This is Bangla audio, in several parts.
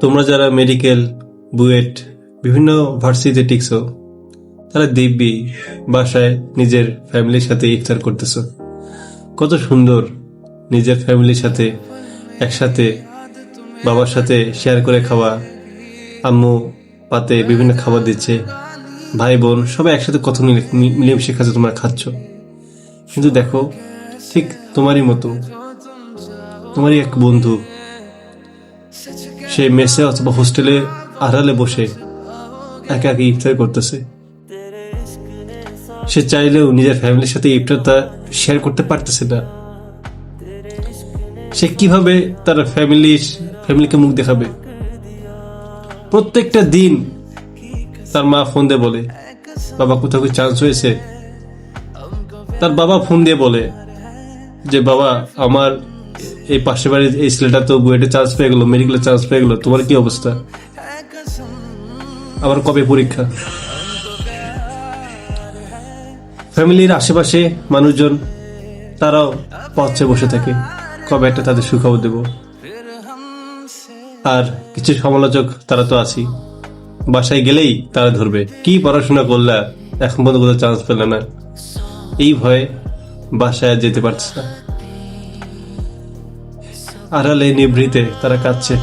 তোমরা যারা মেডিকেল বুয়েট, বিভিন্ন ভার্সিটিতে টিকছো, তারা দিব্যি বাসায় নিজের ফ্যামিলির সাথে ইফতার করতেছো। কত সুন্দর নিজের ফ্যামিলির সাথে একসাথে বাবার সাথে শেয়ার করে খাওয়া, আম্মু, পাতে বিভিন্ন খাবার দিচ্ছে, ভাই, বোন, সবাই একসাথে কত মিলেমিশে খাচ্ছে, তোমরা খাচ্ছ। কিন্তু দেখো, ঠিক তোমারই মতো, তোমারই এক বন্ধু সে মেসে অথবা হোস্টেলে আড়ালে বসে একা একা ইফতার করতেছে। সে চাইলেও নিজের ফ্যামিলির সাথে ইফতারটা শেয়ার করতে পারতেছে না। সে কীভাবে তার ফ্যামিলি ফ্যামিলিকে মুখ দেখাবে? প্রত্যেকটা দিন তার মা ফোন দিয়ে বলে, বাবা, কোথাও কি চান্স হয়েছে? তার বাবা ফোন দিয়ে বলে যে, বাবা, আমার এই পাশের বাড়ির এই ছেলেটা তো বুয়েটে চান্স পেয়ে গেলো মেডিকেলে চান্স পেয়ে গেলো, তোমার কি অবস্থা? আবার কবে পরীক্ষা? ফ্যামিলির আশেপাশে মানুষজন, তারাও পথে বসে থাকে, কবে একটা তাদের সুখবর দেব। আর কিছু সমালোচক, তারা তো আছি। বাসায় গেলেই তারা ধরবে, কি পড়াশোনা করলা এখন পর্যন্ত কোথাও চান্স পেলে না। এই ভয়ে বাসায় যেতে পারছে না। আড়ালে নিভৃতে তারা কাঁদছে।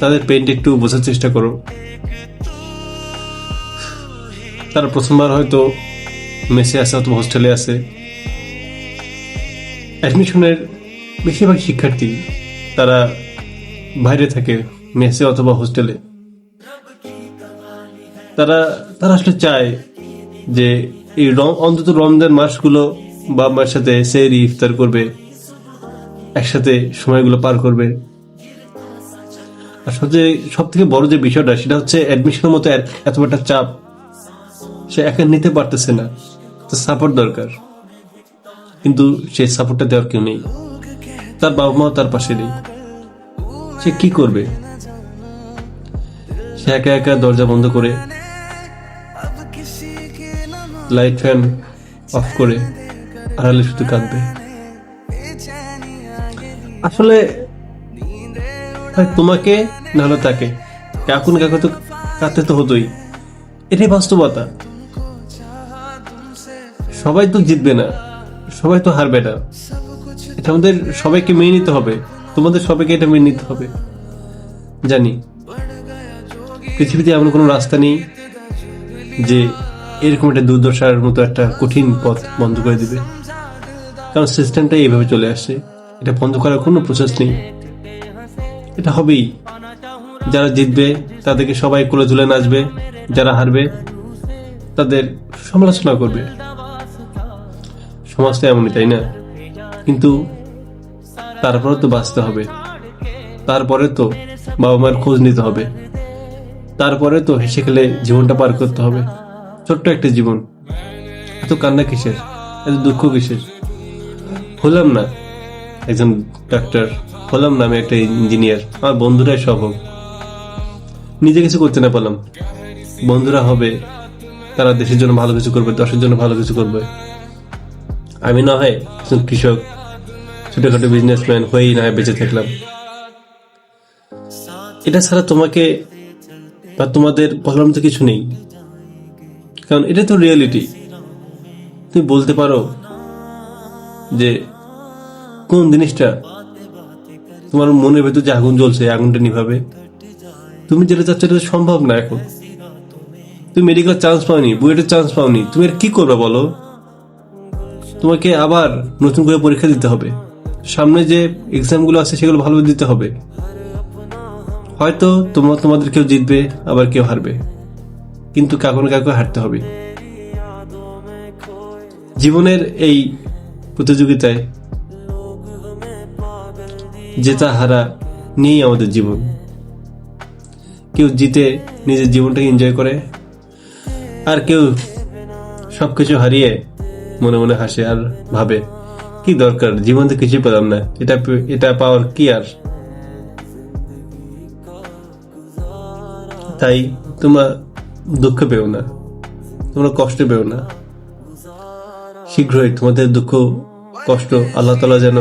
তাদের পেন্ট একটু বোঝার চেষ্টা করো। তারা প্রথমবার হয়তো মেসে আছে অথবা হোস্টেলে আছে। অ্যাডমিশনের বেশিরভাগ শিক্ষার্থী তারা বাইরে থাকে, মেসে অথবা হোস্টেলে। তারা তারা আসলে চায় যে এই অন্তত রমজান মাসগুলো বাবা মার সাথে সেরি ইফতার করবে। একসাথে সময়গুলো পার করবে। আর সবচেয়ে সব থেকে বড় যে বিষয়টা, সেটা হচ্ছে অ্যাডমিশনের মতো এত- একটা চাপ। সে একা নিতে পারতেছে না। তো সাপোর্ট দরকার। কিন্তু সেই সাপোর্টটা দেওয়ার কেউ নেই। তার বাবা মাও তার পাশে নেই। সে কি করবে? সে একা একা দরজা বন্ধ করে লাইট ফ্যান অফ করে, আড়ালে শুধু কাঁদবে। আসলে তোমাকে না হলে তাকে। কাকু না কাকু তো কাঁদতে তো হতোই। এটাই বাস্তবতা। সবাই তো জিতবে না। সবাই তো হারবে না। এটা আমাদের সবাইকে মেনে নিতে হবে। তোমাদের সবাইকে এটা মেনে নিতে হবে। জানি। পৃথিবীতে এমন কোনো রাস্তা নেই যে এরকম একটা দুর্দশার মতো একটা কঠিন পথ বন্ধ করে দিবে। কারণ সিস্টেমটাই এইভাবে চলে আসছে। এটা বন্ধ করার কোনো প্রসেস নেই। এটা হবেই। যারা জিতবে, তাদেরকে সবাই কোলে তুলে নাচবে। যারা হারবে, তাদের সমালোচনা করবে। সমাজটা এমনই, তাই না? কিন্তু তারপরে তো বাঁচতে হবে। তারপরে তো বাবা মায়ের খোঁজ নিতে হবে। তারপরে তো হেসে খেলে জীবনটা পার করতে হবে। ছোট্ট একটা জীবন। এত কান্না কিসের? এত দুঃখ কিসের? হলাম না। একজন ডাক্তার হলাম না আমি একটা ইঞ্জিনিয়ার আমার বন্ধুরাই সব হোক। নিজে কিছু করতে না পারলাম। বন্ধুরা হবে, তারা দেশের জন্য ভালো কিছু করবে, দশের জন্য ভালো কিছু করবে। আমি না হয় একজন কৃষক, ছোটখাটো বিজনেসম্যান হয়েই না হয় বেঁচে থাকলাম। এটা ছাড়া তোমাকে বা তোমাদের বললাম তো কিছু নেই। কারণ এটা তো রিয়েলিটি তুমি বলতে পারো যে কোন জিনিসটা তোমার মনের ভেতর যে আগুন জ্বলছে আগুনটা নিভাবে? তুমি যেটা চাচ্ছ এটা সম্ভব না এখন। তুমি মেডিকেল চান্স পাওনি, বুয়েটের চান্স পাওনি, তুমি আর কি করবে বলো? তোমাকে আবার নতুন করে পরীক্ষা দিতে হবে। সামনে যে এক্সামগুলো আছে সেগুলো ভালোভাবে দিতে হবে। হয়তো তোমার তোমাদের কেউ জিতবে, আবার কেউ হারবে। কিন্তু কাকু না কাকু হারতে হবে। জীবনের এই প্রতিযোগিতায় জেতা হারা নিয়েই আমাদের জীবন। কেউ জিতে নিজের জীবনটাকে এনজয় করে, আর কেউ সবকিছু হারিয়ে মনে মনে হাসে আর ভাবে, কি দরকার, জীবন তো কিছু পেলাম না, এটা এটা পাওয়ার কি আর? তাই তোমরা দুঃখ পেও না, তোমরা কষ্ট পেও না। শীঘ্রই তোমাদের দুঃখ, কষ্ট আল্লাহ তালা যেন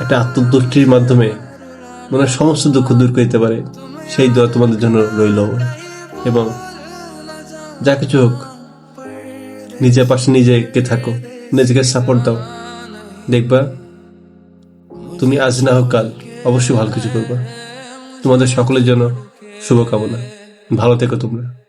একটা আত্মতুষ্টির মাধ্যমে মনের সমস্ত দুঃখ দূর করতে পারে। সেই দোয়া তোমাদের জন্য রইল। এবং যা কিছু হোক, নিজের পাশে নিজেকে থাকো, নিজেকে সাপোর্ট দাও। দেখবা, তুমি আজ না হোক কাল অবশ্যই ভালো কিছু করবা। তোমাদের সকলের জন্য শুভকামনা। ভালো থেকো তোমরা।